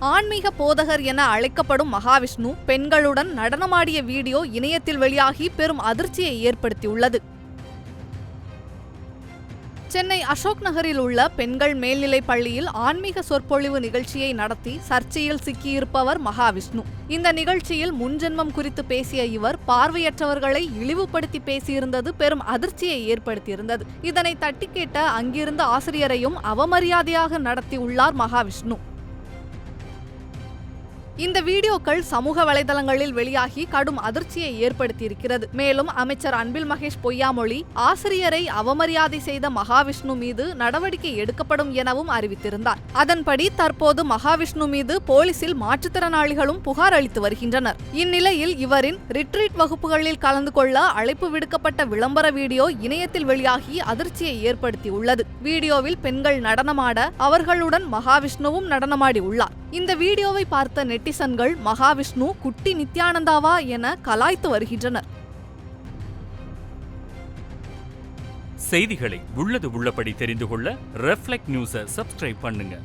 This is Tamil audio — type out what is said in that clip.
ஆன்மீக போதகர் என அழைக்கப்படும் மகாவிஷ்ணு பெண்களுடன் நடனமாடிய வீடியோ இணையத்தில் வெளியாகி பெரும் அதிர்ச்சியை ஏற்படுத்தியுள்ளது. சென்னை அசோக் நகரில் உள்ள பெண்கள் மேல்நிலைப் பள்ளியில் ஆன்மீக சொற்பொழிவு நிகழ்ச்சியை நடத்தி சர்ச்சையில் சிக்கியிருப்பவர் மகாவிஷ்ணு. இந்த நிகழ்ச்சியில் முன்ஜென்மம் குறித்து பேசிய இவர் பார்வையற்றவர்களை இழிவுபடுத்தி பேசியிருந்தது பெரும் அதிர்ச்சியை ஏற்படுத்தியிருந்தது. இதனை தட்டி கேட்ட அங்கிருந்த ஆசிரியரையும் அவமரியாதையாக நடத்தியுள்ளார் மகாவிஷ்ணு. இந்த வீடியோக்கள் சமூக வலைதளங்களில் வெளியாகி கடும் அதிர்ச்சியை ஏற்படுத்தியிருக்கிறது. மேலும் அமைச்சர் அன்பில் மகேஷ் பொய்யாமொழி ஆசிரியரை அவமரியாதை செய்த மகாவிஷ்ணு மீது நடவடிக்கை எடுக்கப்படும் எனவும் அறிவித்திருந்தார். அதன்படி தற்போது மகாவிஷ்ணு மீது போலீசில் மாற்றுத்திறனாளிகளும் புகார் அளித்து வருகின்றனர். இந்நிலையில் இவரின் ரிட்ரீட் வகுப்புகளில் கலந்து கொள்ள அழைப்பு விடுக்கப்பட்ட விளம்பர வீடியோ இணையத்தில் வெளியாகி அதிர்ச்சியை ஏற்படுத்தியுள்ளது. வீடியோவில் பெண்கள் நடனமாட அவர்களுடன் மகாவிஷ்ணுவும் நடனமாடி உள்ளார். இந்த வீடியோவை பார்த்த நெட் நெட்டிசன்கள் மகாவிஷ்ணு குட்டி நித்யானந்தாவா என கலாய்த்து வருகின்றனர். செய்திகளை உள்ளது உள்ளபடி தெரிந்து கொள்ள ரெஃப்ளெக்ட் நியூஸை சப்ஸ்கிரைப் பண்ணுங்க.